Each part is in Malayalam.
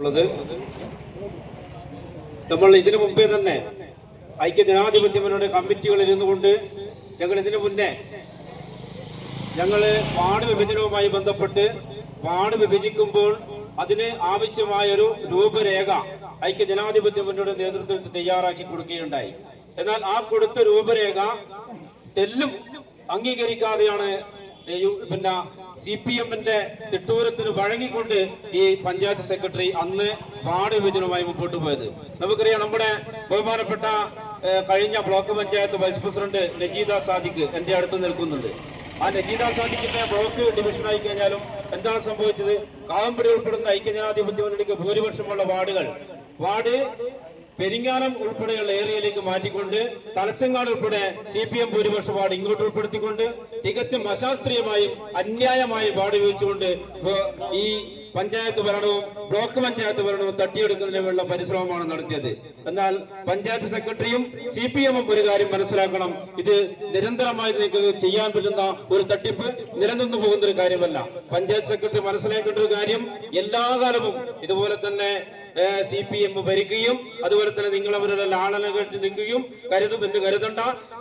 ഉള്ളത്. നമ്മൾ ഇതിനു മുമ്പേ തന്നെ ഐക്യ ജനാധിപത്യ കമ്മിറ്റികൾ കമ്മിറ്റികളിൽ ഇരുന്നുകൊണ്ട് ഞങ്ങൾ ഇതിനു മുന്നേ ഞങ്ങൾ വാർഡ് വിഭജനവുമായി ബന്ധപ്പെട്ട് വാർഡ് വിഭജിക്കുമ്പോൾ അതിന് ആവശ്യമായ ഒരു രൂപരേഖ ഐക്യ ജനാധിപത്യ മുന്നോട്ട് നേതൃത്വത്തിൽ തയ്യാറാക്കി കൊടുക്കുകയുണ്ടായി. എന്നാൽ ആ കൊടുത്ത രൂപരേഖ തെല്ലും അംഗീകരിക്കാതെയാണ് പിന്നെ സി പി എമ്മിന്റെ തിട്ടൂരത്തിന് വഴങ്ങിക്കൊണ്ട് ഈ പഞ്ചായത്ത് സെക്രട്ടറി അന്ന് വാർഡ് വിഭജനവുമായി മുമ്പോട്ട് പോയത്. നമുക്കറിയാം നമ്മുടെ ബഹുമാനപ്പെട്ട കഴിഞ്ഞ block panchayat vice president Najeeda Sadiq എന്റെ അടുത്ത് നിൽക്കുന്നുണ്ട്. ആ നജീദ സാദിഖിന്റെ ബ്ലോക്ക് ഡിവിഷനായി കഴിഞ്ഞാലും എന്താണ് സംഭവിച്ചത്? കാവമ്പടി ഉൾപ്പെടുന്ന ഐക്യജനാധിപത്യ മുന്നണിക്ക് ഭൂരിപക്ഷമുള്ള വാർഡുകൾ. വാർഡ് പെരിങ്ങാനം ഉൾപ്പെടെയുള്ള ഏരിയയിലേക്ക് മാറ്റിക്കൊണ്ട് തലച്ചങ്ങാട് ഉൾപ്പെടെ സി പി എം ഭൂരിപക്ഷ വാർഡ് ഇങ്ങോട്ട് ഉൾപ്പെടുത്തിക്കൊണ്ട് തികച്ചും അശാസ്ത്രീയമായും അന്യായമായും വാർഡ് ഉപയോഗിച്ചുകൊണ്ട് ഈ പഞ്ചായത്ത് ഭരണവും ബ്ലോക്ക് പഞ്ചായത്ത് ഭരണവും തട്ടിയെടുക്കുന്നതിനുള്ള പരിശ്രമമാണ് നടത്തിയത്. എന്നാൽ പഞ്ചായത്ത് സെക്രട്ടറിയും സി പി എമ്മും ഒരു കാര്യം മനസ്സിലാക്കണം. ഇത് നിരന്തരമായി നിങ്ങൾക്ക് ചെയ്യാൻ പറ്റുന്ന ഒരു തട്ടിപ്പ് നിലനിന്നു പോകുന്ന ഒരു കാര്യമല്ല. പഞ്ചായത്ത് സെക്രട്ടറി മനസ്സിലാക്കേണ്ട ഒരു കാര്യം എല്ലാ കാലവും ഇതുപോലെ തന്നെ സി പി എം ഭരിക്കുകയും അതുപോലെ തന്നെ നിങ്ങൾ അവരുടെ ലാളന കേട്ട് നിൽക്കുകയും കരുതും എന്ന് കരുതണ്ട.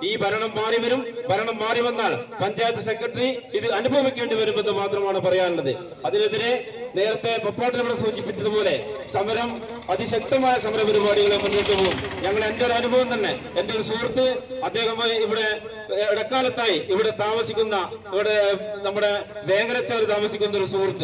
ഈ ഭരണം മാറി വരും. ഭരണം മാറി വന്നാൽ പഞ്ചായത്ത് സെക്രട്ടറി ഇത് അനുഭവിക്കേണ്ടി വരുമെന്ന് മാത്രമാണ് പറയാനുള്ളത്. അതിനെതിരെ നേരത്തെ പപ്പാട്ടിൽ ഇവിടെ സൂചിപ്പിച്ചതുപോലെ സമരം അതിശക്തമായ സമര പരിപാടികളെ മുന്നോട്ട് പോകും. ഞങ്ങൾ എന്റെ ഒരു അനുഭവം തന്നെ എന്റെ ഒരു സുഹൃത്ത് അദ്ദേഹം ഇവിടെ ഇടക്കാലത്തായി ഇവിടെ താമസിക്കുന്ന ഇവിടെ നമ്മുടെ വേങ്ങരച്ചവർ താമസിക്കുന്ന ഒരു സുഹൃത്ത്.